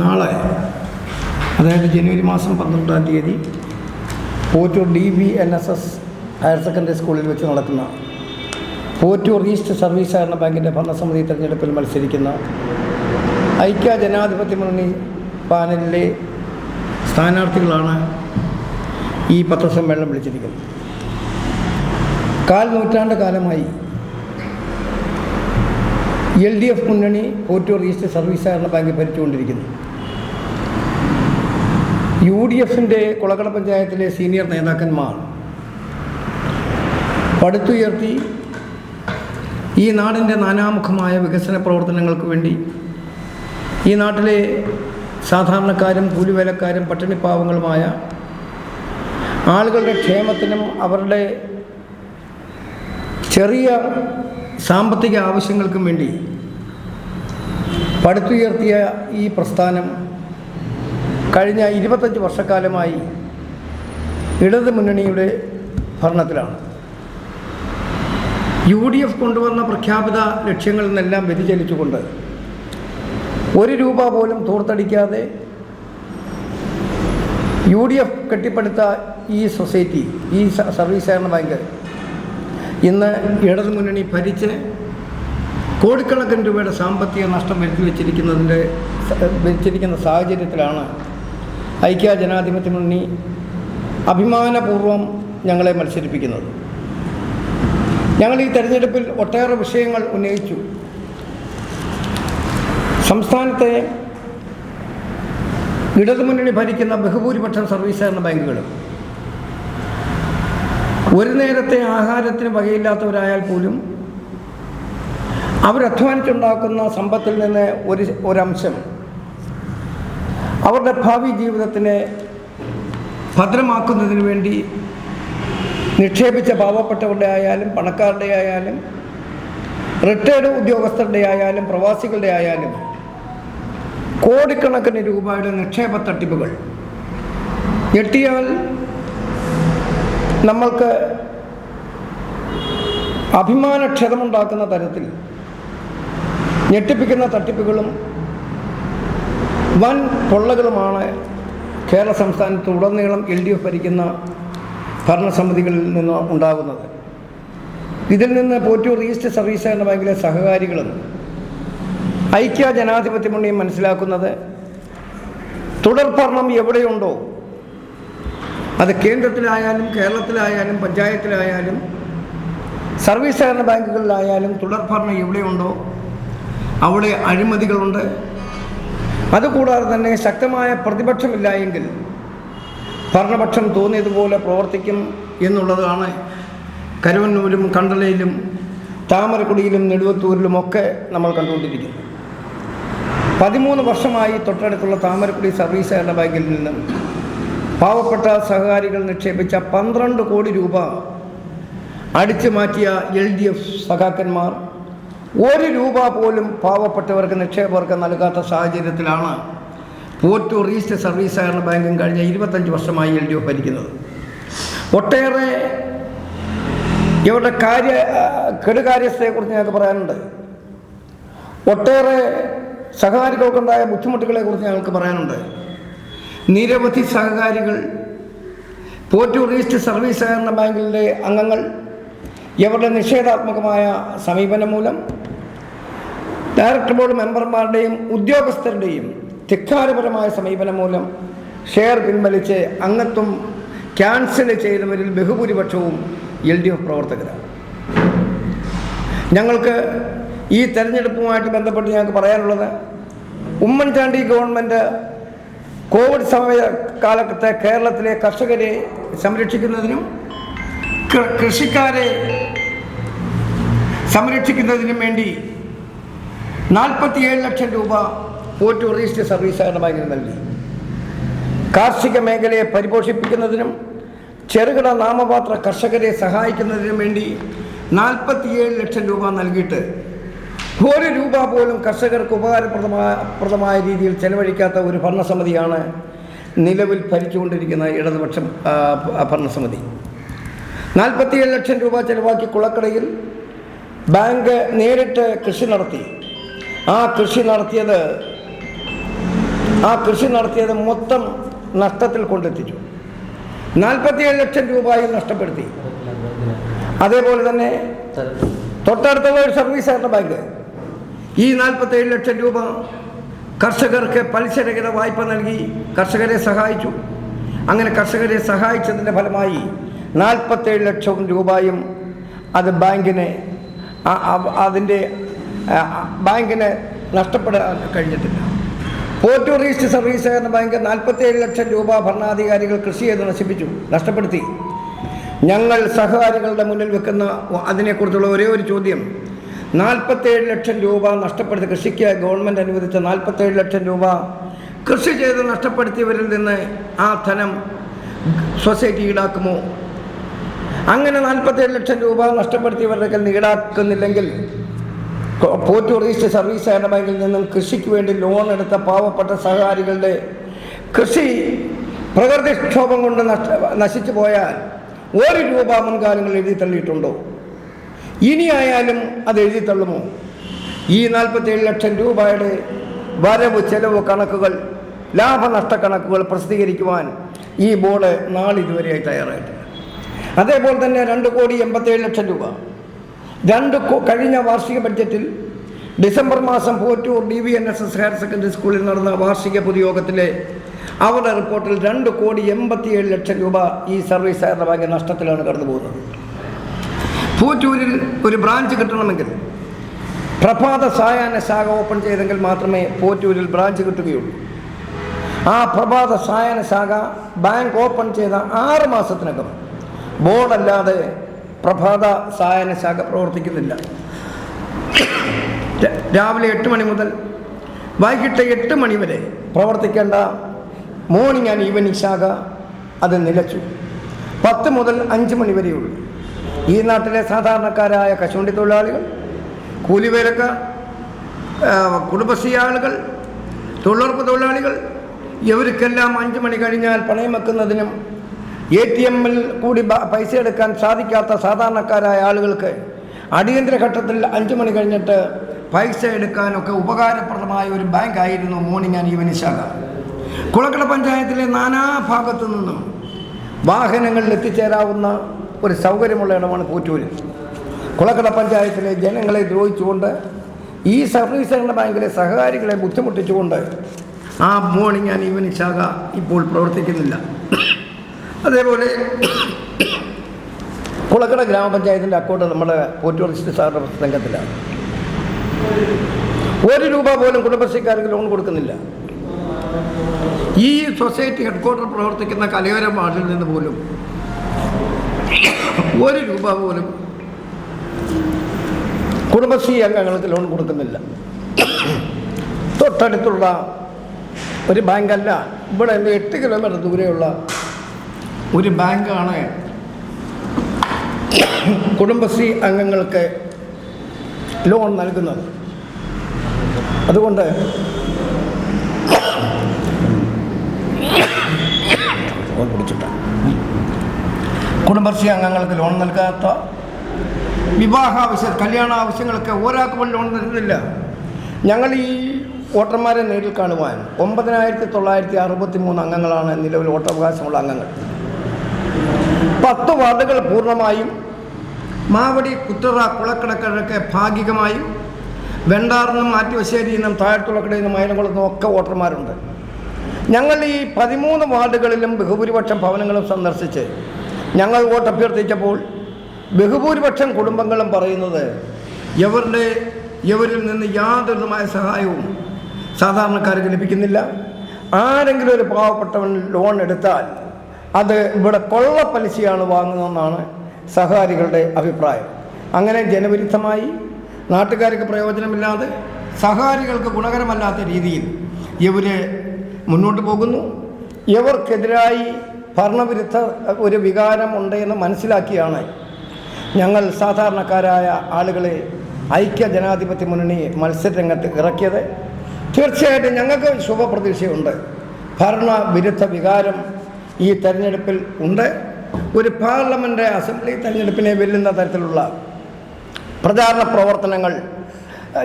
നാളെ അതായത് ജനുവരി മാസം പന്ത്രണ്ടാം തീയതി Pottoor D V N S S higher secondary സ്കൂളിൽ വെച്ച് നടക്കുന്ന പോറ്റൂർ ഈസ്റ്റ് സർവീസ് സഹകരണ ബാങ്കിന്റെ ഭരണസമിതി തെരഞ്ഞെടുപ്പിൽ മത്സരിക്കുന്ന ഐക്യ ജനാധിപത്യ മുന്നണി പാനലിലെ സ്ഥാനാർത്ഥികളാണ് ഈ പത്രസമ്മേളനം വിളിച്ചിരിക്കുന്നത്. കാൽ നൂറ്റാണ്ട് കാലമായി എൽ ഡി എഫ് മുന്നണി പോറ്റൂർ ഈസ്റ്റ് സർവീസ് സഹകരണ ബാങ്ക് ഭരിച്ചുകൊണ്ടിരിക്കുന്നു. യു ഡി എഫിന്റെ കുളക്കട പഞ്ചായത്തിലെ സീനിയർ നേതാക്കന്മാർ പടുത്തുയർത്തി ഈ നാടിന്റെ നാനാമുഖമായ വികസന പ്രവർത്തനങ്ങൾക്ക് വേണ്ടി ഈ നാട്ടിലെ സാധാരണക്കാരും കൂലിവേലക്കാരും പട്ടിണിപ്പാവങ്ങളുമായ ആളുകളുടെ ക്ഷേമത്തിനും അവരുടെ ചെറിയ സാമ്പത്തിക ആവശ്യങ്ങൾക്കും വേണ്ടി പടുത്തുയർത്തിയ ഈ പ്രസ്ഥാനം കഴിഞ്ഞ ഇരുപത്തഞ്ച് വർഷക്കാലമായി ഇടത് മുന്നണിയുടെ ഭരണത്തിലാണ്. യു ഡി എഫ് കൊണ്ടുവന്ന പ്രഖ്യാപിത ലക്ഷ്യങ്ങളിൽ നിന്നെല്ലാം വ്യതിചലിച്ചുകൊണ്ട് ഒരു രൂപ പോലും തോർത്തടിക്കാതെ യു ഡി എഫ് കെട്ടിപ്പടുത്ത ഈ സൊസൈറ്റി ഈ സർവീസ് സഹകരണ ബാങ്ക് ഇന്ന് ഇടതു മുന്നണി ഭരിച്ച് കോടിക്കണക്കിന് രൂപയുടെ സാമ്പത്തിക നഷ്ടം വരുത്തി വെച്ചിരിക്കുന്നതിന്റെ വെച്ചിരിക്കുന്ന സാഹചര്യത്തിലാണ് ഐക്യ ജനാധിപത്യ മുന്നണി അഭിമാനപൂർവം ഞങ്ങളെ മത്സരിപ്പിക്കുന്നത്. ഞങ്ങൾ ഈ തെരഞ്ഞെടുപ്പിൽ ഒട്ടേറെ വിഷയങ്ങൾ ഉന്നയിച്ചു. സംസ്ഥാനത്തെ ഇടതുമുന്നണി ഭരിക്കുന്ന ബഹുഭൂരിപക്ഷം സർവീസ് സഹകരണ ബാങ്കുകളും ഒരു നേരത്തെ ആഹാരത്തിന് വകയില്ലാത്തവരായാൽ പോലും അവരധ്വാനിച്ചുണ്ടാക്കുന്ന സമ്പത്തിൽ നിന്ന് ഒരു ഒരംശം അവരുടെ ഭാവി ജീവിതത്തിനെ ഭദ്രമാക്കുന്നതിന് വേണ്ടി നിക്ഷേപിച്ച പാവപ്പെട്ടവരുടെ ആയാലും പണക്കാരുടെ ആയാലും റിട്ടയർഡ് ഉദ്യോഗസ്ഥരുടെ ആയാലും പ്രവാസികളുടെ ആയാലും കോടിക്കണക്കിന് രൂപയുടെ നിക്ഷേപ തട്ടിപ്പുകൾ. ഞെട്ടിയാൽ നമ്മൾക്ക് അഭിമാനക്ഷതമുണ്ടാക്കുന്ന തരത്തിൽ ഞെട്ടിപ്പിക്കുന്ന തട്ടിപ്പുകളും വൻ പൊള്ളകളുമാണ് കേരള സംസ്ഥാനത്ത് ഉടനീളം എൽ ഡി എഫ് ഭരിക്കുന്ന ഭരണസമിതികളിൽ നിന്ന് ഉണ്ടാകുന്നത്. ഇതിൽ നിന്ന് പോറ്റൂർ ഈസ്റ്റ് സർവീസ് എന്ന ബാങ്കിലെ സഹകാരികളും ഐക്യ ജനാധിപത്യ മുന്നണിയും മനസ്സിലാക്കുന്നത് തുടർ ഭരണം എവിടെയുണ്ടോ അത് കേന്ദ്രത്തിലായാലും കേരളത്തിലായാലും പഞ്ചായത്തിലായാലും സർവീസ് സഹകരണ ബാങ്കുകളിലായാലും തുടർ ഭരണം എവിടെയുണ്ടോ അവിടെ അഴിമതികളുണ്ട്. അതുകൂടാതെ തന്നെ ശക്തമായ പ്രതിപക്ഷമില്ല എങ്കിൽ ഭരണപക്ഷം തോന്നിയതുപോലെ പ്രവർത്തിക്കും എന്നുള്ളതാണ് കരുവന്നൂരും കണ്ടലയിലും താമരക്കുടിയിലും നെടുവത്തൂരിലുമൊക്കെ നമ്മൾ കണ്ടുകൊണ്ടിരിക്കുന്നു പതിമൂന്ന് വർഷമായി തൊട്ടടുത്തുള്ള താമരക്കുടി സർവീസ് സഹകരണ ബാങ്കിൽ നിന്നും പാവപ്പെട്ട സഹകാരികൾ നിക്ഷേപിച്ച പന്ത്രണ്ട് കോടി രൂപ അടിച്ചു മാറ്റിയ എൽ ഡി എഫ് സഖാക്കന്മാർ ഒരു രൂപ പോലും പാവപ്പെട്ടവർക്ക് നിക്ഷേപകർക്ക് നൽകാത്ത സാഹചര്യത്തിലാണ് പോറ്റൂർ റീസ്റ്റ് സർവീസ് സഹകരണ ബാങ്കും കഴിഞ്ഞ ഇരുപത്തഞ്ച് വർഷമായി എൽ ഡി എഫ് ഭരിക്കുന്നത് ഒട്ടേറെ ഇവരുടെ കാര്യ കെടുകാര്യസ്ഥയെക്കുറിച്ച് ഞങ്ങൾക്ക് പറയാനുണ്ട്. ഒട്ടേറെ സഹകാരികൾക്കുണ്ടായ ബുദ്ധിമുട്ടുകളെക്കുറിച്ച് ഞങ്ങൾക്ക് പറയാനുണ്ട്. നിരവധി സഹകാരികൾ പോറ്റൂർ റീസ്റ്റ് സർവീസ് സഹകരണ ബാങ്കിലെ അംഗങ്ങൾ ഇവരുടെ നിഷേധാത്മകമായ സമീപനം മൂലം ഡയറക്ടർ ബോർഡ് മെമ്പർമാരുടെയും ഉദ്യോഗസ്ഥരുടെയും ധിക്കാരപരമായ സമീപനം മൂലം ഷെയർ പിൻവലിച്ച് അംഗത്വം ക്യാൻസൽ ചെയ്തവരിൽ ബഹുഭൂരിപക്ഷവും എൽ ഡി എഫ് പ്രവർത്തകരാണ്. ഞങ്ങൾക്ക് ഈ തെരഞ്ഞെടുപ്പുമായിട്ട് ബന്ധപ്പെട്ട് ഞങ്ങൾക്ക് പറയാനുള്ളത് ഉമ്മൻചാണ്ടി ഗവൺമെന്റ് കോവിഡ് സമയ കാലത്തെ കേരളത്തിലെ കർഷകരെ സംരക്ഷിക്കുന്നതിനും കൃഷിക്കാരെ സംരക്ഷിക്കുന്നതിനും വേണ്ടി നാൽപ്പത്തിയേഴ് ലക്ഷം രൂപ പോറ്റൂർ ടൂറിസ്റ്റ് സർവീസ് സഹകരണ ബാങ്കിന് നൽകി. കാർഷിക മേഖലയെ പരിപോഷിപ്പിക്കുന്നതിനും ചെറുകിട നാമപാത്ര കർഷകരെ സഹായിക്കുന്നതിനും വേണ്ടി നാൽപ്പത്തിയേഴ് ലക്ഷം രൂപ നൽകിയിട്ട് ഒരു രൂപ പോലും കർഷകർക്ക് ഉപകാരപ്രദമായ പ്രദമായ രീതിയിൽ ചെലവഴിക്കാത്ത ഒരു ഭരണസമിതിയാണ് നിലവിൽ ഭരിച്ചുകൊണ്ടിരിക്കുന്ന ഇടതുപക്ഷം ഭരണസമിതി. നാൽപ്പത്തിയേഴ് ലക്ഷം രൂപ ചെലവാക്കി കുളക്കടയിൽ ബാങ്ക് നേരിട്ട് കൃഷി നടത്തി. ആ കൃഷി നടത്തിയത് ആ കൃഷി നടത്തിയത് മൊത്തം നഷ്ടത്തിൽ കൊണ്ടെത്തിച്ചു. നാൽപ്പത്തിയേഴ് ലക്ഷം രൂപയും നഷ്ടപ്പെടുത്തി. അതേപോലെ തന്നെ തൊട്ടടുത്തുള്ള ഒരു സർവീസ് സഹകരണ ബാങ്ക്. ഈ നാൽപ്പത്തേഴ് ലക്ഷം രൂപ കർഷകർക്ക് പലിശരഹിത വായ്പ നൽകി കർഷകരെ സഹായിച്ചു. അങ്ങനെ കർഷകരെ സഹായിച്ചതിന്റെ ഫലമായി നാൽപ്പത്തേഴ് ലക്ഷം രൂപയും അത് ബാങ്കിനെ അതിന്റെ ബാങ്കിന് നഷ്ടപ്പെടാൻ കഴിഞ്ഞിട്ടില്ല. പോർട്ട് ടൂറിസ്റ്റ് സർവീസ് സഹകരണ ബാങ്ക് നാൽപ്പത്തേഴ് ലക്ഷം രൂപ ഭരണാധികാരികൾ കൃഷി ചെയ്ത് നശിപ്പിച്ചു നഷ്ടപ്പെടുത്തി. ഞങ്ങൾ സഹകാരികളുടെ മുന്നിൽ വെക്കുന്ന അതിനെക്കുറിച്ചുള്ള ഒരേ ഒരു ചോദ്യം. നാൽപ്പത്തേഴ് ലക്ഷം രൂപ നഷ്ടപ്പെടുത്തി കൃഷിക്ക് ഗവൺമെന്റ് അനുവദിച്ച നാൽപ്പത്തേഴ് ലക്ഷം രൂപ കൃഷി ചെയ്ത് നഷ്ടപ്പെടുത്തിയവരിൽ നിന്ന് ആ ധനം സൊസൈറ്റി ഈടാക്കുമോ? അങ്ങനെ നാൽപ്പത്തേഴ് ലക്ഷം രൂപ നഷ്ടപ്പെടുത്തിയവരുടെ കയ്യിൽ ഈടാക്കുന്നില്ലെങ്കിൽ പോർട്ട് ടൂറിസ്റ്റ് സർവീസ് സഹകരണ ബാങ്കിൽ നിന്നും കൃഷിക്ക് വേണ്ടി ലോൺ എടുത്ത പാവപ്പെട്ട സഹകാരികളുടെ കൃഷി പ്രകൃതിക്ഷോഭം കൊണ്ട് നഷ്ട നശിച്ചു പോയാൽ ഒരു രൂപ മുൻകാലങ്ങളിൽ എഴുതി തള്ളിയിട്ടുണ്ടോ? ഇനിയായാലും അത് എഴുതി തള്ളുമോ? ഈ നാൽപ്പത്തേഴ് ലക്ഷം രൂപയുടെ വരവ് ചെലവ് കണക്കുകൾ ലാഭനഷ്ട കണക്കുകൾ പ്രസിദ്ധീകരിക്കുവാൻ ഈ ബോർഡ് നാളിതുവരെയായി തയ്യാറായിട്ടില്ല. അതേപോലെ തന്നെ രണ്ട് കോടി എൺപത്തേഴ് ലക്ഷം രൂപ. രണ്ട് കഴിഞ്ഞ വാർഷിക ബഡ്ജറ്റിൽ ഡിസംബർ മാസം Pottoor D V N S S higher secondary സ്കൂളിൽ നടന്ന വാർഷിക പൊതുയോഗത്തിലെ അവരുടെ റിപ്പോർട്ടിൽ രണ്ട് കോടി എൺപത്തിയേഴ് ലക്ഷം രൂപ ഈ സർവീസ് സഹകരണ ബാങ്ക് നഷ്ടത്തിലാണ് കടന്നു പോകുന്നത്. പൂറ്റൂരിൽ ഒരു ബ്രാഞ്ച് കിട്ടണമെങ്കിൽ പ്രഭാത സായാഹ്ന ശാഖ ഓപ്പൺ ചെയ്തെങ്കിൽ മാത്രമേ പോറ്റൂരിൽ ബ്രാഞ്ച് കിട്ടുകയുള്ളൂ. ആ പ്രഭാത സായാഹ്ന ശാഖ ബാങ്ക് ഓപ്പൺ ചെയ്ത ആറ് മാസത്തിനകം ബോർഡല്ലാതെ പ്രഭാത സായന ശാഖ പ്രവർത്തിക്കുന്നില്ല. രാവിലെ എട്ട് മണി മുതൽ വൈകിട്ട് എട്ട് മണി വരെ പ്രവർത്തിക്കേണ്ട മോർണിംഗ് ആൻഡ് ഈവനിങ് ശാഖ അത് നിലച്ചു. പത്ത് മുതൽ അഞ്ച് മണി വരെയുള്ളൂ. ഈ നാട്ടിലെ സാധാരണക്കാരായ കശുവണ്ടി തൊഴിലാളികൾ കൂലിവേലക്കാർ കുടുംബശ്രീ ആളുകൾ തൊഴിലുറപ്പ് തൊഴിലാളികൾ ഇവർക്കെല്ലാം അഞ്ച് മണി കഴിഞ്ഞാൽ പണയം വെക്കുന്നതിനും എ ടി എമ്മിൽ കൂടി പൈസ എടുക്കാൻ സാധിക്കാത്ത സാധാരണക്കാരായ ആളുകൾക്ക് അടിയന്തര ഘട്ടത്തിൽ അഞ്ചു മണി കഴിഞ്ഞിട്ട് പൈസ എടുക്കാനൊക്കെ ഉപകാരപ്രദമായ ഒരു ബാങ്ക് ആയിരുന്നു മോർണിംഗ് ആൻഡ് ഈവനിങ് ശാഖ. കുളക്കട പഞ്ചായത്തിലെ നാനാഭാഗത്തു നിന്നും വാഹനങ്ങളിൽ എത്തിച്ചേരാവുന്ന ഒരു സൗകര്യമുള്ള ഇടമാണ് പൂറ്റൂര്. കുളക്കട പഞ്ചായത്തിലെ ജനങ്ങളെ ദ്രോഹിച്ചുകൊണ്ട് ഈ സർവീസ് സഹകരണ ബാങ്കിലെ സഹകാരികളെ ബുദ്ധിമുട്ടിച്ചുകൊണ്ട് ആ മോർണിംഗ് ആൻഡ് ഈവനിങ് ശാഖ ഇപ്പോൾ പ്രവർത്തിക്കുന്നില്ല. അതേപോലെ കുളക്കട ഗ്രാമപഞ്ചായത്തിന്റെ അക്കൗണ്ട് നമ്മുടെ പോറ്റൂറിസ്റ്റ് സാറിന്റെ സംഘത്തിലാണ് ഒരു രൂപ പോലും കുടുംബശ്രീക്കാർക്ക് ലോൺ കൊടുക്കുന്നില്ല. ഈ സൊസൈറ്റി ഹെഡ്ക്വാർട്ടർ പ്രവർത്തിക്കുന്ന കലയോര വാർഡിൽ നിന്ന് പോലും ഒരു രൂപ പോലും കുടുംബശ്രീ അംഗങ്ങൾക്ക് ലോൺ കൊടുക്കുന്നില്ല. തൊട്ടടുത്തുള്ള ഒരു ബാങ്കല്ല ഇവിടെ നിന്ന് എട്ട് കിലോമീറ്റർ ദൂരെയുള്ള ഒരു ബാങ്കാണ്. കുടുംബശ്രീ അംഗങ്ങൾക്ക് ലോൺ നൽകുന്നത്. അതുകൊണ്ട് കുടുംബശ്രീ അംഗങ്ങൾക്ക് ലോൺ നൽകാത്ത വിവാഹ ആവശ്യ കല്യാണ ആവശ്യങ്ങൾക്ക് ഒരാൾക്ക് ലോൺ നൽകുന്നില്ല. ഞങ്ങൾ ഈ വോട്ടർമാരെ നേരിൽ കാണുവാൻ ഒമ്പതിനായിരത്തി തൊള്ളായിരത്തി അറുപത്തി മൂന്ന് അംഗങ്ങളാണ് നിലവിൽ വോട്ടവകാശമുള്ള അംഗങ്ങൾ. പത്ത് വാർഡുകൾ പൂർണമായും. മാവടി കുത്തറ കുളക്കിടക്കിഴക്ക് ഭാഗികമായും. വെണ്ടാറിൽ നിന്നും മാറ്റുവശ്ശേരിയിൽ നിന്നും താഴത്തുളക്കടയിൽ നിന്നും മൈനകുളത്തും ഒക്കെ വോട്ടർമാരുണ്ട്. ഞങ്ങൾ ഈ പതിമൂന്ന് വാർഡുകളിലും ബഹുഭൂരിപക്ഷം ഭവനങ്ങളും സന്ദർശിച്ച് ഞങ്ങൾ വോട്ട് അഭ്യർത്ഥിച്ചപ്പോൾ ബഹുഭൂരിപക്ഷം കുടുംബങ്ങളും പറയുന്നത് ഇവരുടെ ഇവരിൽ നിന്ന് യാതൊരുമായ സഹായവും സാധാരണക്കാർക്ക് ലഭിക്കുന്നില്ല. ആരെങ്കിലും ഒരു പാവപ്പെട്ടവൻ ലോൺ എടുത്താൽ അത് ഇവിടെ കൊള്ള പലിശയാണ് വാങ്ങുന്നതെന്നാണ് സഹകാരികളുടെ അഭിപ്രായം. അങ്ങനെ ജനവിരുദ്ധമായി നാട്ടുകാർക്ക് പ്രയോജനമില്ലാതെ സഹകാരികൾക്ക് ഗുണകരമല്ലാത്ത രീതിയിൽ ഇവർ മുന്നോട്ട് പോകുന്നു. ഇവർക്കെതിരായി ഭരണവിരുദ്ധ ഒരു വികാരമുണ്ട് എന്ന് മനസ്സിലാക്കിയാണ് ഞങ്ങൾ സാധാരണക്കാരായ ആളുകളെ ഐക്യ ജനാധിപത്യ മുന്നണി മത്സരരംഗത്ത് ഇറക്കിയത്. തീർച്ചയായിട്ടും ഞങ്ങൾക്ക് ശുഭപ്രതീക്ഷയുണ്ട്. ഭരണവിരുദ്ധ വികാരം ഈ തെരഞ്ഞെടുപ്പിൽ ഉണ്ട്. ഒരു പാർലമെന്റ് അസംബ്ലി തെരഞ്ഞെടുപ്പിനെ വെല്ലുന്ന തരത്തിലുള്ള പ്രചാരണ പ്രവർത്തനങ്ങൾ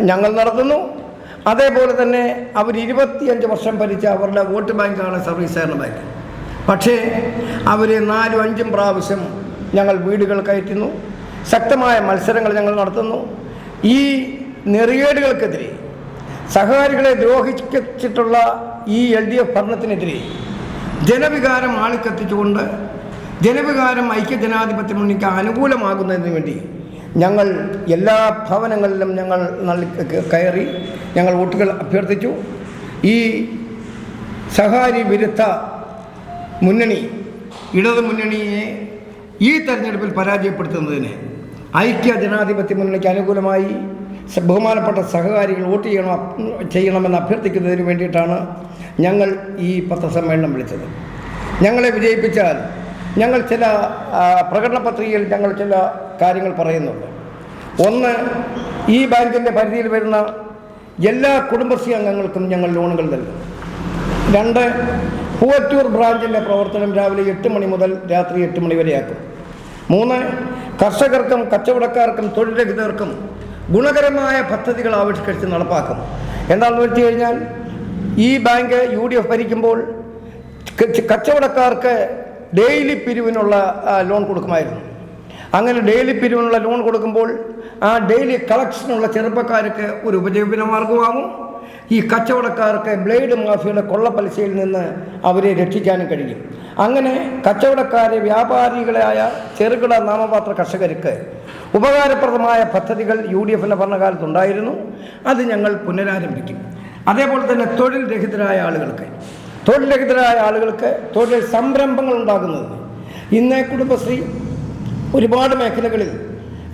ഞങ്ങൾ നടത്തുന്നു. അതേപോലെ തന്നെ അവർ ഇരുപത്തിയഞ്ച് വർഷം ഭരിച്ച അവരുടെ വോട്ട് ബാങ്കാണ് സർവീസ് സഹകരണ ബാങ്ക്. പക്ഷേ അവർ നാലും അഞ്ചും പ്രാവശ്യം ഞങ്ങൾ വീടുകൾ കയറ്റുന്നു. ശക്തമായ മത്സരങ്ങൾ ഞങ്ങൾ നടത്തുന്നു. ഈ നെറിയേടുകൾക്കെതിരെ സഹകാരികളെ ദ്രോഹിച്ചിട്ടുള്ള ഈ എൽ ഡി എഫ് ഭരണത്തിനെതിരെ ജനവികാരം ആളിക്കത്തിച്ചുകൊണ്ട് ജനവികാരം ഐക്യജനാധിപത്യ മുന്നണിക്ക് അനുകൂലമാകുന്നതിന് വേണ്ടി ഞങ്ങൾ എല്ലാ ഭവനങ്ങളിലും ഞങ്ങൾ കയറി ഞങ്ങൾ വോട്ടുകൾ അഭ്യർത്ഥിച്ചു. ഈ സഹാരി വിരുദ്ധ മുന്നണി ഇടതു മുന്നണിയെ ഈ തെരഞ്ഞെടുപ്പിൽ പരാജയപ്പെടുത്തുന്നതിന് ഐക്യ ജനാധിപത്യ മുന്നണിക്ക് അനുകൂലമായി ബഹുമാനപ്പെട്ട സഹകാരികൾ വോട്ട് ചെയ്യണം ചെയ്യണമെന്ന് അഭ്യർത്ഥിക്കുന്നതിന് വേണ്ടിയിട്ടാണ് ഞങ്ങൾ ഈ പത്രസമ്മേളനം വിളിച്ചത്. ഞങ്ങളെ വിജയിപ്പിച്ചാൽ ഞങ്ങൾ ചില പ്രകടന പത്രികയിൽ ഞങ്ങൾ ചില കാര്യങ്ങൾ പറയുന്നുണ്ട്. ഒന്ന് ഈ ബാങ്കിന്റെ പരിധിയിൽ വരുന്ന എല്ലാ കുടുംബശ്രീ അംഗങ്ങൾക്കും ഞങ്ങൾ ലോണുകൾ നൽകും. രണ്ട് പൂവറ്റൂർ ബ്രാഞ്ചിന്റെ പ്രവർത്തനം രാവിലെ എട്ട് മണി മുതൽ രാത്രി എട്ട് മണി വരെയാക്കും. മൂന്ന് കർഷകർക്കും കച്ചവടക്കാർക്കും തൊഴിൽരഹിതർക്കും ഗുണകരമായ പദ്ധതികൾ ആവിഷ്കരിച്ച് നടപ്പാക്കും എന്താണെന്ന് വെച്ച് കഴിഞ്ഞാൽ ഈ ബാങ്ക് യു ഡി എഫ് ഭരിക്കുമ്പോൾ കച്ചവടക്കാർക്ക് ഡെയിലി പിരിവിനുള്ള ലോൺ കൊടുക്കുമായിരുന്നു. അങ്ങനെ ഡെയിലി പിരിവിനുള്ള ലോൺ കൊടുക്കുമ്പോൾ ആ ഡെയിലി കളക്ഷനുള്ള ചെറുപ്പക്കാർക്ക് ഒരു ഉപജീവന മാർഗമാകും ഈ കച്ചവടക്കാർക്ക് ബ്ലേഡ് മാഫിയുടെ കൊള്ളപ്പലിശയിൽ നിന്ന് അവരെ രക്ഷിക്കാനും കഴിയും. അങ്ങനെ കച്ചവടക്കാരെ വ്യാപാരികളായ ചെറുകിട നാമപാത്ര കർഷകർക്ക് ഉപകാരപ്രദമായ പദ്ധതികൾ യു ഡി എഫിന്റെ ഭരണകാലത്തുണ്ടായിരുന്നു. അത് ഞങ്ങൾ പുനരാരംഭിക്കും. അതേപോലെ തന്നെ തൊഴിൽ രഹിതരായ ആളുകൾക്ക് തൊഴിൽ രഹിതരായ ആളുകൾക്ക് തൊഴിൽ സംരംഭങ്ങൾ ഉണ്ടാകുന്നത് ഇന്ന് കുടുംബശ്രീ ഒരുപാട് മേഖലകളിൽ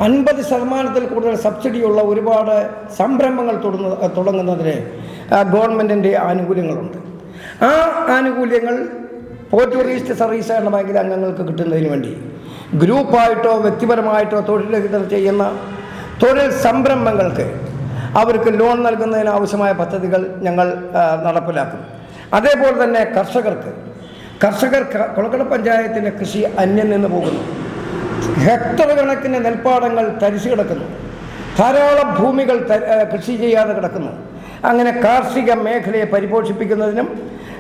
അൻപത് ശതമാനത്തിൽ കൂടുതൽ സബ്സിഡിയുള്ള ഒരുപാട് സംരംഭങ്ങൾ തുടങ്ങുന്ന തുടങ്ങുന്നതിന് ഗവൺമെന്റിന്റെ ആനുകൂല്യങ്ങളുണ്ട്. ആ ആനുകൂല്യങ്ങൾ ടൂറിസ്റ്റ് സർവീസ് എന്ന ബാങ്കിലെ അംഗങ്ങൾക്ക് കിട്ടുന്നതിന് വേണ്ടി ഗ്രൂപ്പായിട്ടോ വ്യക്തിപരമായിട്ടോ തൊഴിലഹിതർ ചെയ്യുന്ന തൊഴിൽ സംരംഭങ്ങൾക്ക് അവർക്ക് ലോൺ നൽകുന്നതിന് ആവശ്യമായ പദ്ധതികൾ ഞങ്ങൾ നടപ്പിലാക്കും. അതേപോലെ തന്നെ കർഷകർക്ക് കർഷകർ കൊളക്കട പഞ്ചായത്തിന്റെ കൃഷി അന്യം നിന്ന് പോകുന്നു. ഹെക്ടർ കണക്കിന് നെൽപ്പാടങ്ങൾ തരിച്ചു കിടക്കുന്നു. ധാരാളം ഭൂമികൾ കൃഷി ചെയ്യാതെ കിടക്കുന്നു. അങ്ങനെ കാർഷിക മേഖലയെ പരിപോഷിപ്പിക്കുന്നതിനും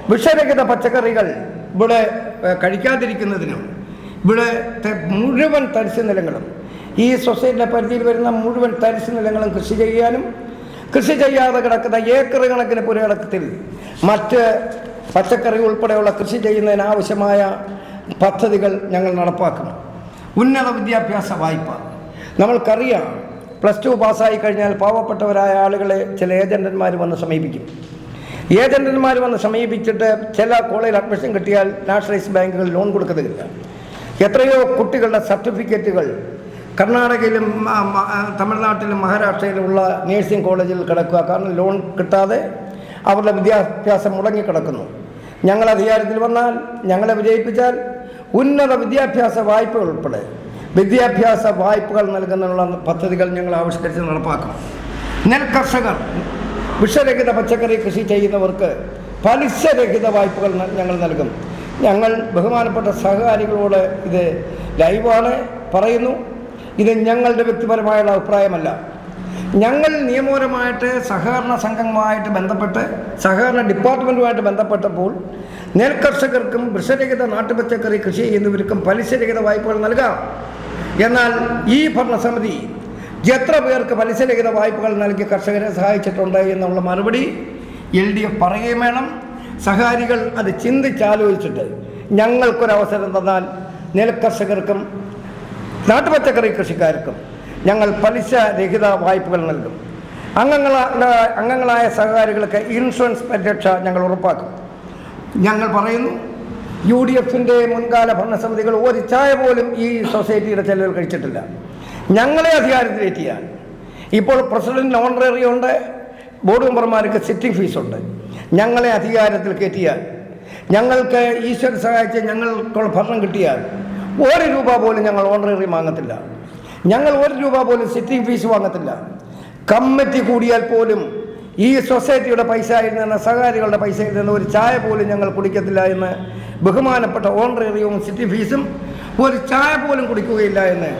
വിഷരഹിത പച്ചക്കറികൾ ഇവിടെ കഴിക്കാതിരിക്കുന്നതിനും ഇവിടെ മുഴുവൻ തരിശു നിലങ്ങളും ഈ സൊസൈറ്റിയുടെ പരിധിയിൽ വരുന്ന മുഴുവൻ തരിശു നിലങ്ങളും കൃഷി ചെയ്യാനും കൃഷി ചെയ്യാതെ കിടക്കുന്ന ഏക്കർ കണക്കിന് പുരകിടക്കത്തിൽ മറ്റ് പച്ചക്കറി ഉൾപ്പെടെയുള്ള കൃഷി ചെയ്യുന്നതിന് ആവശ്യമായ പദ്ധതികൾ ഞങ്ങൾ നടപ്പാക്കും. ഉന്നത വിദ്യാഭ്യാസ വായ്പ. നമ്മൾക്കറിയാം പ്ലസ് ടു പാസ്സായി കഴിഞ്ഞാൽ പാവപ്പെട്ടവരായ ആളുകളെ ചില ഏജന്റന്മാർ വന്ന് സമീപിക്കും. ഏജന്റന്മാർ വന്ന് സമീപിച്ചിട്ട് ചില കോളേജിൽ അഡ്മിഷൻ കിട്ടിയാൽ നാഷണലൈസ് ബാങ്കുകൾ ലോൺ കൊടുക്കുന്നില്ല എത്രയോ കുട്ടികളുടെ സർട്ടിഫിക്കറ്റുകൾ കർണാടകയിലും തമിഴ്നാട്ടിലും മഹാരാഷ്ട്രയിലുമുള്ള നേഴ്സിംഗ് കോളേജിൽ കിടക്കുക. കാരണം ലോൺ കിട്ടാതെ അവരുടെ വിദ്യാഭ്യാസം മുടങ്ങിക്കിടക്കുന്നു. ഞങ്ങൾ അധികാരത്തിൽ വന്നാൽ ഞങ്ങളെ വിജയിപ്പിച്ചാൽ ഉന്നത വിദ്യാഭ്യാസ വായ്പകൾ ഉൾപ്പെടെ വിദ്യാഭ്യാസ വായ്പകൾ നൽകുന്നതിനുള്ള പദ്ധതികൾ ഞങ്ങൾ ആവിഷ്കരിച്ച് നടപ്പാക്കും. നെൽകർഷകർ വിഷരഹിത പച്ചക്കറി കൃഷി ചെയ്യുന്നവർക്ക് പലിശരഹിത വായ്പകൾ ഞങ്ങൾ നൽകും. ഞങ്ങൾ ബഹുമാനപ്പെട്ട സഹകാരികളോട് ഇത് ലൈവാണ് പറയുന്നു. ഇത് ഞങ്ങളുടെ വ്യക്തിപരമായുള്ള അഭിപ്രായമല്ല. ഞങ്ങൾ നിയമപരമായിട്ട് സഹകരണ സംഘങ്ങളുമായിട്ട് ബന്ധപ്പെട്ട് സഹകരണ ഡിപ്പാർട്ട്മെന്റുമായിട്ട് ബന്ധപ്പെട്ടപ്പോൾ നെൽകർഷകർക്കും വൃക്ഷരഹിത നാട്ടുപച്ചക്കറി കൃഷി ചെയ്യുന്നവർക്കും പലിശരഹിത വായ്പകൾ നൽകാം. എന്നാൽ ഈ ഭരണസമിതി എത്ര പേർക്ക് പലിശരഹിത വായ്പകൾ നൽകി കർഷകരെ സഹായിച്ചിട്ടുണ്ട് എന്നുള്ള മറുപടി എൽ ഡി എഫ് പറയുകയും വേണം. സഹകാരികൾ അത് ചിന്തിച്ചാലോചിച്ചിട്ട് ഞങ്ങൾക്കൊരവസരം തന്നാൽ നെൽകർഷകർക്കും നാട്ടുപച്ചക്കറി കൃഷിക്കാർക്കും ഞങ്ങൾ പലിശ രഹിത വായ്പകൾ നൽകും. അംഗങ്ങളായ അംഗങ്ങളായ സഹകാരികൾക്ക് ഇൻഷുറൻസ് പരിരക്ഷ ഞങ്ങൾ ഉറപ്പാക്കും. ഞങ്ങൾ പറയുന്നു യു ഡി എഫിന്റെ മുൻകാല ഭരണസമിതികൾ ഒരു ചായ പോലും ഈ സൊസൈറ്റിയുടെ ചെലവിൽ കഴിച്ചിട്ടില്ല. ഞങ്ങളെ അധികാരത്തിലേറ്റിയാൽ ഇപ്പോൾ പ്രസിഡന്റിന് ഓണറേറിയുണ്ട് ബോർഡ് മെമ്പർമാർക്ക് സിറ്റിംഗ് ഫീസുണ്ട്. ഞങ്ങളെ അധികാരത്തിൽ കയറ്റിയാൽ ഞങ്ങൾക്ക് ഈശ്വരൻ സഹായിച്ച് ഞങ്ങൾക്കുള്ള ഭക്ഷണം കിട്ടിയാൽ ഒരു രൂപ പോലും ഞങ്ങൾ ഓണററി വാങ്ങത്തില്ല. ഞങ്ങൾ ഒരു രൂപ പോലും സിറ്റിംഗ് ഫീസ് വാങ്ങത്തില്ല. കമ്മിറ്റി കൂടിയാൽ പോലും ഈ സൊസൈറ്റിയുടെ പൈസയിൽ നിന്ന് സഹകാരികളുടെ പൈസയിൽ നിന്ന് ഒരു ചായ പോലും ഞങ്ങൾ കുടിക്കത്തില്ല എന്ന് ബഹുമാനപ്പെട്ട ഓണറേറിയവും സിറ്റി ഫീസും ഒരു ചായ പോലും കുടിക്കുകയില്ല എന്ന്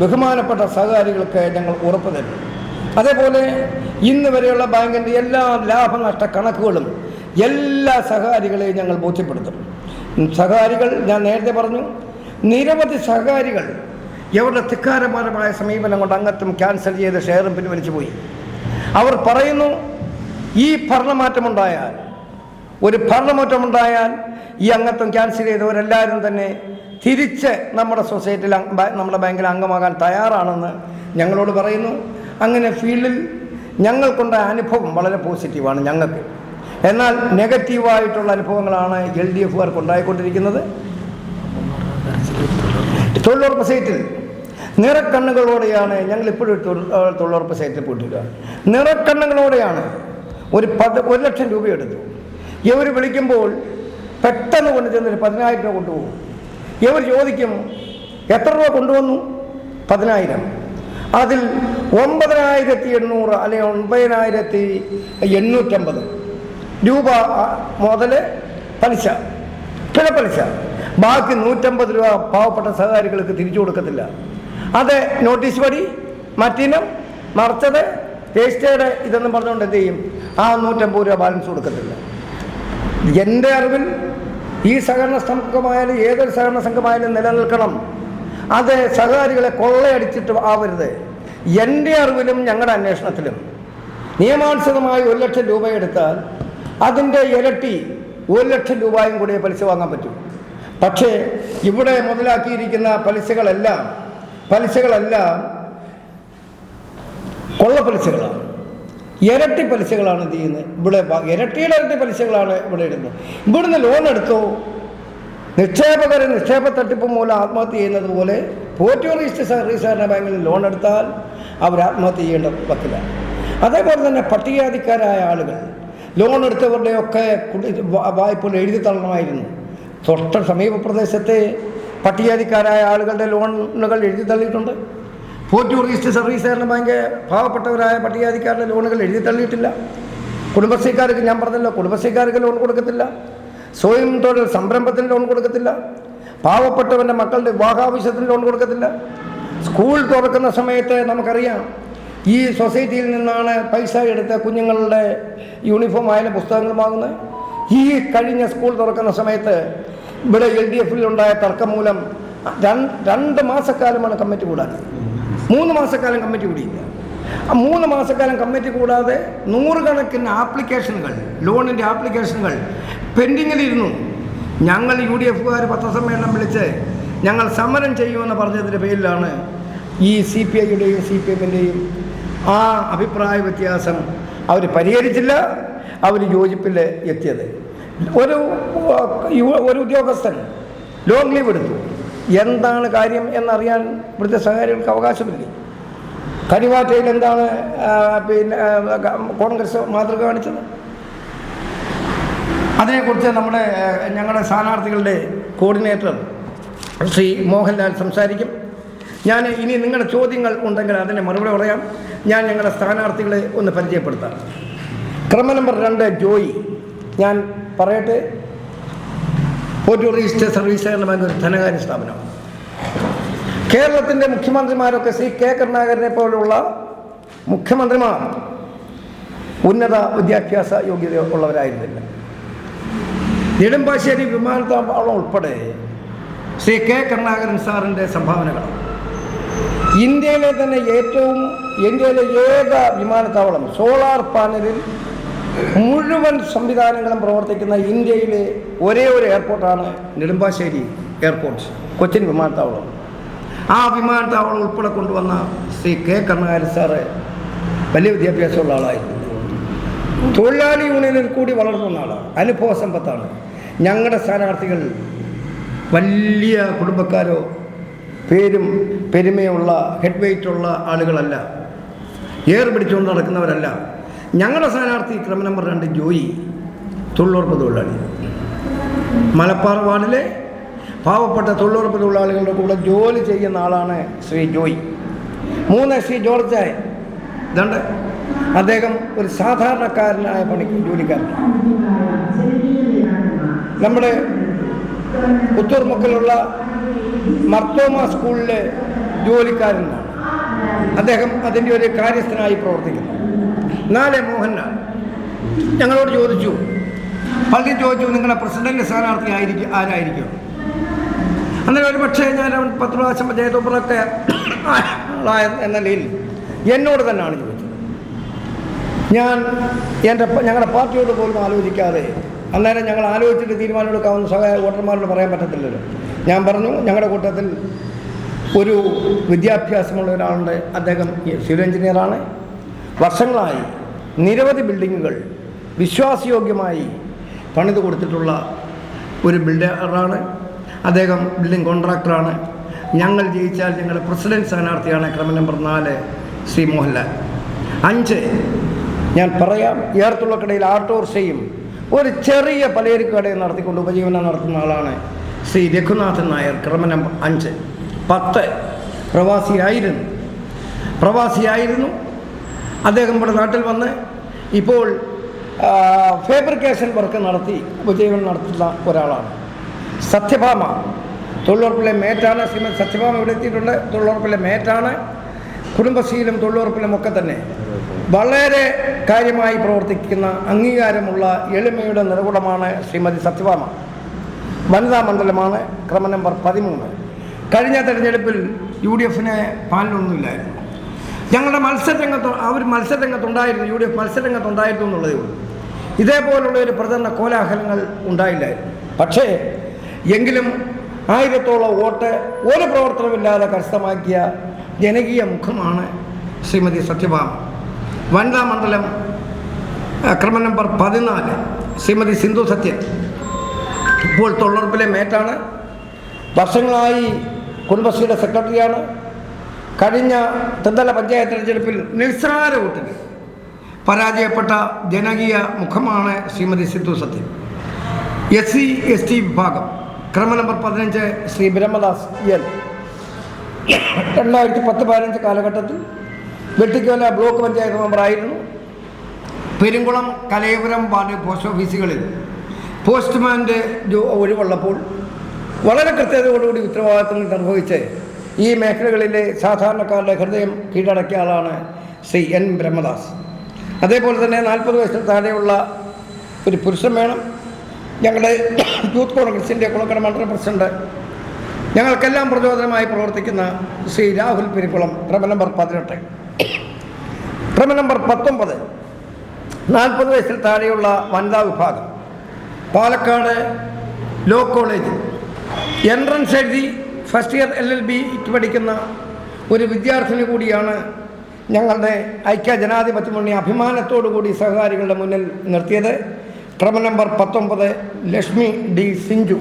ബഹുമാനപ്പെട്ട സഹകാരികൾക്ക് ഞങ്ങൾ ഉറപ്പ് തരും. അതേപോലെ ഇന്ന് വരെയുള്ള ബാങ്കിന്റെ എല്ലാ ലാഭനഷ്ട കണക്കുകളും എല്ലാ സഹകാരികളെയും ഞങ്ങൾ ബോധ്യപ്പെടുത്തും. സഹകാരികൾ ഞാൻ നേരത്തെ പറഞ്ഞു നിരവധി സഹകാരികൾ ഇവരുടെ തിക്കാരപരമായ സമീപനം കൊണ്ട് അംഗത്വം ക്യാൻസൽ ചെയ്ത് ഷെയറും പിൻവലിച്ചു പോയി. അവർ പറയുന്നു ഈ ഭരണമാറ്റമുണ്ടായാൽ ഒരു ഭരണമാറ്റമുണ്ടായാൽ ഈ അംഗത്വം ക്യാൻസൽ ചെയ്തവരെല്ലാവരും തന്നെ തിരിച്ച് നമ്മുടെ സൊസൈറ്റിയിൽ നമ്മുടെ ബാങ്കിൽ അംഗമാകാൻ തയ്യാറാണെന്ന് ഞങ്ങളോട് പറയുന്നു. അങ്ങനെ ഫീൽഡിൽ ഞങ്ങൾക്കുണ്ട അനുഭവം വളരെ പോസിറ്റീവാണ് ഞങ്ങൾക്ക്. എന്നാൽ നെഗറ്റീവായിട്ടുള്ള അനുഭവങ്ങളാണ് എൽ ഡി എഫുകാർക്ക് ഉണ്ടായിക്കൊണ്ടിരിക്കുന്നത്. തൊഴിലുറപ്പ് സൈറ്റിൽ നിറക്കണ്ണുകളോടെയാണ് ഞങ്ങൾ ഇപ്പോഴും തൊഴിലുറപ്പ് സൈറ്റിൽ പോയിട്ടില്ല നിറക്കണ്ണുകളോടെയാണ് ഒരു പത്ത് ഒരു ലക്ഷം രൂപ എടുത്തു. ഇവർ വിളിക്കുമ്പോൾ പെട്ടെന്ന് കൊണ്ട് ചെന്നൊരു പതിനായിരം രൂപ കൊണ്ടുപോകും. ഇവർ ചോദിക്കും എത്ര രൂപ കൊണ്ടുവന്നു? പതിനായിരം. അതിൽ ഒമ്പതിനായിരത്തി എണ്ണൂറ് അല്ലെങ്കിൽ ഒമ്പതിനായിരത്തി എണ്ണൂറ്റമ്പത് രൂപ ആ, മുതൽ പലിശ കിഴപ്പലിശ ബാക്കി നൂറ്റമ്പത് രൂപ പാവപ്പെട്ട സഹകാരികൾക്ക് തിരിച്ചു കൊടുക്കത്തില്ല. അത് നോട്ടീസ് വഴി മറ്റിനും മറച്ചത് രജിസ്റ്റേഡ് ഇതെന്ന് പറഞ്ഞുകൊണ്ട് എന്ത് ചെയ്യും? ആ നൂറ്റമ്പത് രൂപ ബാലൻസ് കൊടുക്കത്തില്ല. എന്റെ അറിവിൽ ഈ സഹകരണ സംഘമായാലും ഏതൊരു സഹകരണ സംഘമായാലും നിലനിൽക്കണം. അത് സഹകാരികളെ കൊള്ളയടിച്ചിട്ട് ആവരുത്. എന്റെ അറിവിലും ഞങ്ങളുടെ അന്വേഷണത്തിലും നിയമാനുസൃതമായി ഒരു ലക്ഷം രൂപ എടുത്താൽ അതിന്റെ ഇരട്ടി ഒരു ലക്ഷം രൂപയും കൂടി പലിശ വാങ്ങാൻ പറ്റും. പക്ഷേ ഇവിടെ മുതലാക്കിയിരിക്കുന്ന പലിശകളെല്ലാം പലിശകളെല്ലാം കൊള്ളപ്പലിശകളാണ് ഇരട്ടി പലിശകളാണ് ഇത് ചെയ്യുന്നത് ഇവിടെ ഇരട്ടിയുടെ ഇരട്ടി പലിശകളാണ് ഇവിടെ ഇടുന്നത്. ഇവിടുന്ന് ലോൺ എടുത്തോ? നിക്ഷേപകർ നിക്ഷേപ തട്ടിപ്പ് മൂലം ആത്മഹത്യ ചെയ്യുന്നത് പോലെ പോർട്ടുഗീസ് സഹകരണ ബാങ്കിൽ ലോൺ എടുത്താൽ അവർ ആത്മഹത്യ ചെയ്യേണ്ട പറ്റില്ല അതേപോലെ തന്നെ പട്ടികജാതിക്കാരായ ആളുകൾ ലോൺ എടുത്തവരുടെയൊക്കെ വായ്പകൾ എഴുതി തള്ളണമായിരുന്നു. തൊട്ട സമീപ പ്രദേശത്തെ പട്ടികജാതിക്കാരായ ആളുകളുടെ ലോണുകൾ എഴുതി തള്ളിയിട്ടുണ്ട്. പോറ്റോ സർവീസ് സഹകരണ ബാങ്ക് പാവപ്പെട്ടവരായ പട്ടികജാതിക്കാരുടെ ലോണുകൾ എഴുതി തള്ളിയിട്ടില്ല. കുടുംബശ്രീക്കാർക്ക് ഞാൻ പറഞ്ഞല്ലോ കുടുംബശ്രീക്കാർക്ക് ലോൺ കൊടുക്കത്തില്ല. സ്വയം തൊഴിൽ സംരംഭത്തിന് ലോൺ കൊടുക്കത്തില്ല. പാവപ്പെട്ടവന്റെ മക്കളുടെ വിവാഹാവശ്യത്തിന് ലോൺ കൊടുക്കത്തില്ല. സ്കൂൾ തുറക്കുന്ന സമയത്ത് നമുക്കറിയാം ഈ സൊസൈറ്റിയിൽ നിന്നാണ് പൈസ എടുത്ത് കുഞ്ഞുങ്ങളുടെ യൂണിഫോം ആയാലും പുസ്തകങ്ങൾ വാങ്ങുന്നത്. ഈ കഴിഞ്ഞ സ്കൂൾ തുറക്കുന്ന സമയത്ത് ഇവിടെ എൽ ഡി എഫിലുണ്ടായ തർക്കം മൂലം രണ്ട് മാസക്കാലമാണ് കമ്മിറ്റി കൂടാതെ. മൂന്ന് മാസക്കാലം കമ്മിറ്റി കൂടിയില്ല. ആ മൂന്ന് മാസക്കാലം കമ്മിറ്റി കൂടാതെ നൂറുകണക്കിന് ആപ്ലിക്കേഷനുകൾ ലോണിന്റെ ആപ്ലിക്കേഷനുകൾ പെൻഡിങ്ങിലിരുന്നു. ഞങ്ങൾ യു ഡി എഫുകാർ പത്രസമ്മേളനം വിളിച്ച് ഞങ്ങൾ സമരം ചെയ്യുമെന്ന് പറഞ്ഞതിന്റെ പേരിലാണ് ഈ സി പി ഐയുടെയും സി പി എമ്മിന്റെയും ആ അഭിപ്രായ വ്യത്യാസം അവർ പരിഹരിച്ചില്ല അവർ യോജിപ്പിൽ എത്തിയത്. ഒരു ഒരു ഉദ്യോഗസ്ഥൻ ലോങ് ലീവ് എടുത്തു. എന്താണ് കാര്യം എന്നറിയാൻ ഇവിടുത്തെ സഹകാരികൾക്ക് അവകാശമില്ലേ. കരിവാറ്റയിൽ എന്താണ് പിന്നെ കോൺഗ്രസ് മാതൃക കാണിച്ചത്? അതിനെക്കുറിച്ച് നമ്മുടെ ഞങ്ങളുടെ സ്ഥാനാർത്ഥികളുടെ കോർഡിനേറ്റർ ശ്രീ മോഹൻലാൽ സംസാരിക്കും. ഞാൻ ഇനി നിങ്ങളുടെ ചോദ്യങ്ങൾ ഉണ്ടെങ്കിൽ അതിന് മറുപടി പറയാം. ഞാൻ ഞങ്ങളുടെ സ്ഥാനാർത്ഥികളെ ഒന്ന് പരിചയപ്പെടുത്താം. ക്രമ നമ്പർ രണ്ട് ജോയി. ഞാൻ പറയട്ടെ ഒരു രജിസ്റ്റർ സർവീസ് സഹകരണ ബാങ്ക് ഒരു ധനകാര്യ സ്ഥാപനം. കേരളത്തിന്റെ മുഖ്യമന്ത്രിമാരൊക്കെ ശ്രീ കെ കരുണാകരനെ പോലുള്ള മുഖ്യമന്ത്രിമാർ ഉന്നത വിദ്യാഭ്യാസ യോഗ്യത ഉള്ളവരായിരുന്നില്ല നെടുമ്പാശ്ശേരി വിമാനത്താവളം ഉൾപ്പെടെ ശ്രീ കെ കരുണാകരൻ സാറിന്റെ സംഭാവനകൾ. ഇന്ത്യയിലെ തന്നെ ഏറ്റവും ഇന്ത്യയിലെ ഏക വിമാനത്താവളം സോളാർ പാനലിൽ മുഴുവൻ സംവിധാനങ്ങളും പ്രവർത്തിക്കുന്ന ഇന്ത്യയിലെ ഒരേ ഒരു എയർപോർട്ടാണ് നെടുമ്പാശ്ശേരി എയർപോർട്ട് കൊച്ചിൻ വിമാനത്താവളം. ആ വിമാനത്താവളം ഉൾപ്പെടെ കൊണ്ടുവന്ന ശ്രീ കെ കരുണാകരൻ സാറ് വലിയ വിദ്യാഭ്യാസമുള്ള ആളായിരുന്നു. തൊഴിലാളി യൂണിയനിൽ കൂടി വളർന്നു വന്ന ആളാണ് അനുഭവ സമ്പത്താണ്. ഞങ്ങളുടെ സ്ഥാനാർത്ഥികൾ വലിയ കുടുംബക്കാരോ പേരും പെരുമയുള്ള ഹെഡ് വെയിറ്റുള്ള ആളുകളല്ല. ഏർ പിടിച്ചുകൊണ്ട് നടക്കുന്നവരല്ല. ഞങ്ങളുടെ സ്ഥാനാർത്ഥി ക്രമ നമ്പർ രണ്ട് ജോയി തൊഴിലുറപ്പ് തൊഴിലാളി. മലപ്പാറ വാർഡിലെ പാവപ്പെട്ട തൊഴിലുറപ്പ് തൊഴിലാളികളുടെ കൂടെ ജോലി ചെയ്യുന്ന ആളാണ് ശ്രീ ജോയി. മൂന്ന് ശ്രീ ജോർജ് ആയൻ. ഇതുണ്ട് അദ്ദേഹം ഒരു സാധാരണക്കാരനായ പണി ജോലിക്കാരൻ. നമ്മുടെ പുത്തൂർമുക്കിലുള്ള മർത്തോമ സ്കൂളിലെ ജോലിക്കാരനാണ് അദ്ദേഹം അതിന്റെ ഒരു കാര്യസ്ഥനായി പ്രവർത്തിക്കുന്നു. നാല് മോഹൻലാൽ ഞങ്ങളോട് ചോദിച്ചു പലരും ചോദിച്ചു നിങ്ങളുടെ പ്രസിഡന്റ് സ്ഥാനാർത്ഥി ആയിരിക്കും ആരായിരിക്കും? അന്നേരം ഒരു പക്ഷേ ഞാൻ പത്ത് പ്രാവശ്യം ആളായ എന്ന നിലയിൽ എന്നോട് തന്നെയാണ് ചോദിച്ചത്. ഞാൻ എന്റെ ഞങ്ങളുടെ പാർട്ടിയോട് പോലും ആലോചിക്കാതെ അന്നേരം ഞങ്ങൾ ആലോചിച്ചിട്ട് തീരുമാനമെടുക്കാവുന്ന സഹായ വോട്ടർമാരോട് പറയാൻ പറ്റത്തില്ലല്ലോ. ഞാൻ പറഞ്ഞു ഞങ്ങളുടെ കൂട്ടത്തിൽ ഒരു വിദ്യാഭ്യാസമുള്ള ഒരാളുണ്ട്. അദ്ദേഹം സിവിൽ എഞ്ചിനീയറാണ്. വർഷങ്ങളായി നിരവധി ബിൽഡിങ്ങുകൾ വിശ്വാസയോഗ്യമായി പണിത് കൊടുത്തിട്ടുള്ള ഒരു ബിൽഡറാണ്. അദ്ദേഹം ബിൽഡിംഗ് കോൺട്രാക്ടറാണ്. ഞങ്ങൾ ജയിച്ചാൽ ഞങ്ങളുടെ പ്രസിഡന്റ് സ്ഥാനാർത്ഥിയാണ് ക്രമ നമ്പർ നാല് ശ്രീ മോഹൻലാൽ. അഞ്ച് ഞാൻ പറയാം ഏർത്തുള്ളക്കടയിൽ ആട്ടോർഷയും ഒരു ചെറിയ പലചരക്ക് കടയും നടത്തിക്കൊണ്ട് ഉപജീവനം നടത്തുന്ന ആളാണ് ശ്രീ രഘുനാഥൻ നായർ ക്രമനം അഞ്ച്. പത്ത്. പ്രവാസിയായിരുന്നു. പ്രവാസിയായിരുന്നു. അദ്ദേഹം ഇവിടെ നാട്ടിൽ വന്ന് ഇപ്പോൾ ഫാബ്രിക്കേഷൻ വർക്ക് നടത്തി ഉപജീവനം നടത്തുന്ന ഒരാളാണ്. സത്യഭാമ. തൊഴിലുറപ്പിലെ മേറ്റാണ്. ശ്രീമതി സത്യഭാമ ഇവിടെ എത്തിയിട്ടുണ്ട്. തൊഴിലുറപ്പിലെ മേറ്റാണ്. കുടുംബശ്രീയിലും തൊഴിലുറപ്പിലും ഒക്കെ തന്നെ വളരെ കാര്യമായി പ്രവർത്തിക്കുന്ന അംഗീകാരമുള്ള എളിമയുടെ നിറകുടമാണ് ശ്രീമതി സത്യഭാമ. വനിതാ മണ്ഡലമാണ് ക്രമ നമ്പർ പതിമൂന്ന്. കഴിഞ്ഞ തെരഞ്ഞെടുപ്പിൽ യു ഡി എഫിന് പാനലൊന്നുമില്ലായിരുന്നു ഞങ്ങളുടെ മത്സരരംഗത്ത് അവർ മത്സരരംഗത്തുണ്ടായിരുന്നു യു ഡി എഫ് മത്സരരംഗത്തുണ്ടായിരുന്നു എന്നുള്ളതേ ഉള്ളൂ. ഇതേപോലുള്ള ഒരു പ്രചരണ കോലാഹലങ്ങൾ ഉണ്ടായില്ലായിരുന്നു. പക്ഷേ എങ്കിലും ആയിരത്തോളം വോട്ട് ഒരു പ്രവർത്തനമില്ലാതെ കരസ്ഥമാക്കിയ ജനകീയ മുഖമാണ് ശ്രീമതി സത്യഭാമ. വനിതാ മണ്ഡലം ക്രമ നമ്പർ പതിനാല് ശ്രീമതി സിന്ധു സത്യൻ. ഇപ്പോൾ തൊഴിലുറപ്പിലെ മേറ്റാണ്. വർഷങ്ങളായി കുടുംബശ്രീയുടെ സെക്രട്ടറിയാണ്. കഴിഞ്ഞ തെന്തല പഞ്ചായത്ത് തെരഞ്ഞെടുപ്പിൽ നിസ്സാര വോട്ടിൽ പരാജയപ്പെട്ട ജനകീയ മുഖമാണ് Shrimati Sindhu Sathyan. S C S T വിഭാഗം ക്രമ നമ്പർ പതിനഞ്ച് ശ്രീ ബ്രഹ്മദാസ് എൻ. രണ്ടായിരത്തി പത്ത് പതിനഞ്ച് കാലഘട്ടത്തിൽ വെട്ടിക്കോല ബ്ലോക്ക് പഞ്ചായത്ത് മെമ്പറായിരുന്നു. പെരുങ്കുളം കലയപുരം വാർഡ് പോസ്റ്റ് ഓഫീസുകളിൽ പോസ്റ്റ്മാന്റെ ഒഴിവുള്ളപ്പോൾ വളരെ കൃത്യതയോടുകൂടി ഉത്തരവാദിത്തങ്ങൾ നിർവഹിച്ച് ഈ മേഖലകളിലെ സാധാരണക്കാരുടെ ഹൃദയം കീഴടക്കിയ ആളാണ് ശ്രീ എൻ ബ്രഹ്മദാസ്. അതേപോലെ തന്നെ നാൽപ്പത് വയസ്സിന് താഴെയുള്ള ഒരു പുരുഷൻ വേണം. ഞങ്ങളുടെ യൂത്ത് കോൺഗ്രസിന്റെ കുളക്കട മണ്ഡലം പ്രസിഡന്റ് ഞങ്ങൾക്കെല്ലാം പ്രചോദനമായി പ്രവർത്തിക്കുന്ന ശ്രീ രാഹുൽ പെരുക്കുളം പ്രമ നമ്പർ പതിനെട്ട്. പ്രമ നമ്പർ പത്തൊമ്പത്. നാൽപ്പത് വയസ്സിൽ താഴെയുള്ള വനിതാ വിഭാഗം. Palakkad law college. എൻട്രൻസ് എഴുതി first year L L B പഠിക്കുന്ന ഒരു വിദ്യാർത്ഥിനി കൂടിയാണ് ഞങ്ങളുടെ ഐക്യ ജനാധിപത്യ മുന്നണി അഭിമാനത്തോടു കൂടി സഹകാരികളുടെ മുന്നിൽ നിർത്തിയത്. ക്രമ നമ്പർ പത്തൊമ്പത് ലക്ഷ്മി ഡി സിഞ്ചു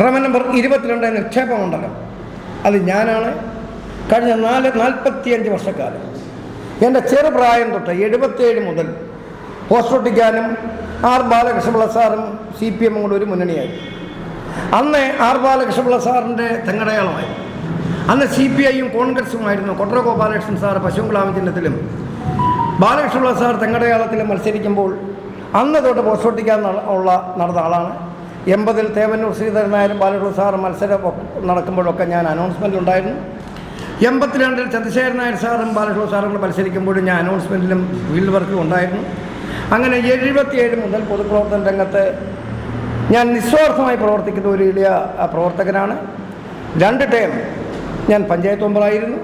ക്രമ നമ്പർ ഇരുപത്തിരണ്ട് നിക്ഷേപമുണ്ടല്ലോ. അത് ഞാനാണ് കഴിഞ്ഞ നാല് നാൽപ്പത്തിയഞ്ച് വർഷക്കാലം. എന്റെ ചെറുപ്രായം തൊട്ട് എഴുപത്തേഴ് മുതൽ പോസ്റ്റ് ഒട്ടിക്കാനും ആർ ബാലകൃഷ്ണപിള്ള സാറും സി പി എമ്മും കൂടെ ഒരു മുന്നണിയായി. അന്ന് ആർ ബാലകൃഷ്ണപിള്ള സാറിന്റെ തെങ്ങടയാളമായി. അന്ന് സി പി ഐയും കോൺഗ്രസുമായിരുന്നു കൊട്ടര ഗോപാലകൃഷ്ണൻ സാർ പശുങ്കുളാമ ചിഹ്നത്തിലും. ബാലകൃഷ്ണപിള്ള സാർ തെങ്ങടയാളത്തിലും മത്സരിക്കുമ്പോൾ അന്ന് തൊട്ട് പോസ്റ്റ് ഒട്ടിക്കാൻ ഉള്ള നടന്ന ആളാണ് എൺപതിൽ തേവന്നൂർ ശ്രീധരനായാലും ബാലകൃഷ്ണ സാർ മത്സരം നടക്കുമ്പോഴൊക്കെ ഞാൻ അനൗൺസ്മെന്റ് ഉണ്ടായിരുന്നു. എൺപത്തിരണ്ടിൽ ചന്ദ്രശേഖരൻ നായർ സാറും ബാലകൃഷ്ണ സാറും കൂടെ മത്സരിക്കുമ്പോഴും ഞാൻ അനൗൺസ്മെന്റിലും ഫീൽഡ് വർക്കിലും ഉണ്ടായിരുന്നു. അങ്ങനെ എഴുപത്തിയേഴ് മുതൽ പൊതുപ്രവർത്തന രംഗത്ത് ഞാൻ നിസ്വാർത്ഥമായി പ്രവർത്തിക്കുന്ന ഒരു വലിയ പ്രവർത്തകനാണ്. രണ്ട് ടേം ഞാൻ പഞ്ചായത്ത് മെമ്പറായിരുന്നു.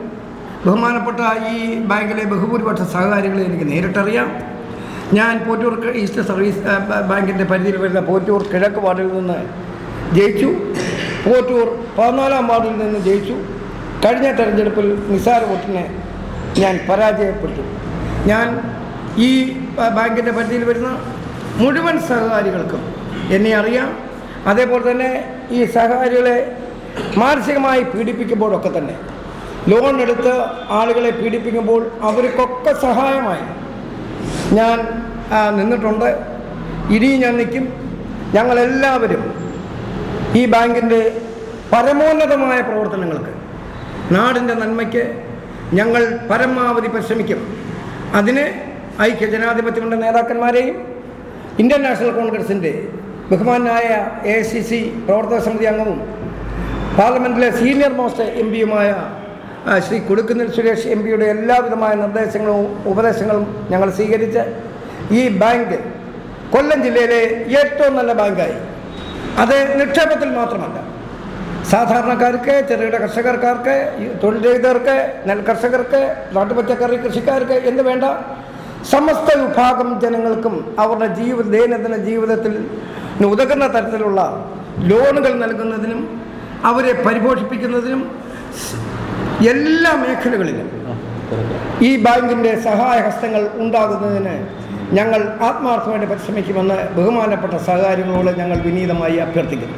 ബഹുമാനപ്പെട്ട ഈ ബാങ്കിലെ ബഹുഭൂരിപക്ഷ സഹകാരികളെ എനിക്ക് നേരിട്ടറിയാം. ഞാൻ പോറ്റൂർ ഈസ്റ്റ് സർവീസ് ബാങ്കിന്റെ പരിധിയിൽ വരുന്ന പോറ്റൂർ കിഴക്ക് വാർഡിൽ നിന്ന് ജയിച്ചു. പോറ്റൂർ പതിനാലാം വാർഡിൽ നിന്ന് ജയിച്ചു. കഴിഞ്ഞ തെരഞ്ഞെടുപ്പിൽ നിസാര വോട്ടിനെ ഞാൻ പരാജയപ്പെട്ടു. ഞാൻ ഈ ബാങ്കിന്റെ പരിധിയിൽ വരുന്ന മുഴുവൻ സഹകാരികൾക്കും എന്നെ അറിയാം. അതേപോലെ തന്നെ ഈ സഹകാരികളെ മാനസികമായി പീഡിപ്പിക്കുമ്പോഴൊക്കെ തന്നെ ലോൺ എടുത്ത് ആളുകളെ പീഡിപ്പിക്കുമ്പോൾ അവർക്കൊക്കെ സഹായമായി ഞാൻ നിന്നിട്ടുണ്ട്. ഇനിയും ഞാൻ നിൽക്കും. ഞങ്ങളെല്ലാവരും ഈ ബാങ്കിന്റെ പരമോന്നതമായ പ്രവർത്തനങ്ങൾക്ക് നാടിന്റെ നന്മയ്ക്ക് ഞങ്ങൾ പരമാവധി പരിശ്രമിക്കും. അതിന് ഐക്യ ജനാധിപത്യങ്ങളുടെ നേതാക്കന്മാരെയും ഇന്ത്യൻ നാഷണൽ കോൺഗ്രസിന്റെ ബഹുമാനായ എ സി സി പ്രവർത്തക സമിതി അംഗവും പാർലമെന്റിലെ സീനിയർ മോസ്റ്റ് എം പിയുമായ ശ്രീ കുടുക്കുന്നിൽ സുരേഷ് എം പിയുടെ എല്ലാവിധമായ നിർദ്ദേശങ്ങളും ഉപദേശങ്ങളും ഞങ്ങൾ സ്വീകരിച്ച് ഈ ബാങ്ക് കൊല്ലം ജില്ലയിലെ ഏറ്റവും നല്ല ബാങ്കായി. അത് നിക്ഷേപത്തിൽ മാത്രമല്ല. സാധാരണക്കാർക്ക് ചെറുകിട കർഷകർക്കാർക്ക് തൊഴിൽ രഹിതർക്ക് നെൽകർഷകർക്ക് നാട്ടുപച്ചക്കറി കൃഷിക്കാർക്ക് എന്ന് വേണ്ട? സമസ്ത വിഭാഗം ജനങ്ങൾക്കും അവരുടെ ജീവിത ദൈനംദിന ജീവിതത്തിൽ ഉതകുന്ന തരത്തിലുള്ള ലോണുകൾ നൽകുന്നതിനും അവരെ പരിപോഷിപ്പിക്കുന്നതിനും എല്ലാ മേഖലകളിലും ഈ ബാങ്കിന്റെ സഹായഹസ്തങ്ങൾ ഉണ്ടാകുന്നതിന് ഞങ്ങൾ ആത്മാർത്ഥമായിട്ട് പരിശ്രമിക്കുമെന്ന് ബഹുമാനപ്പെട്ട സഹകാരികളോട് ഞങ്ങൾ വിനീതമായി അഭ്യർത്ഥിക്കുന്നു.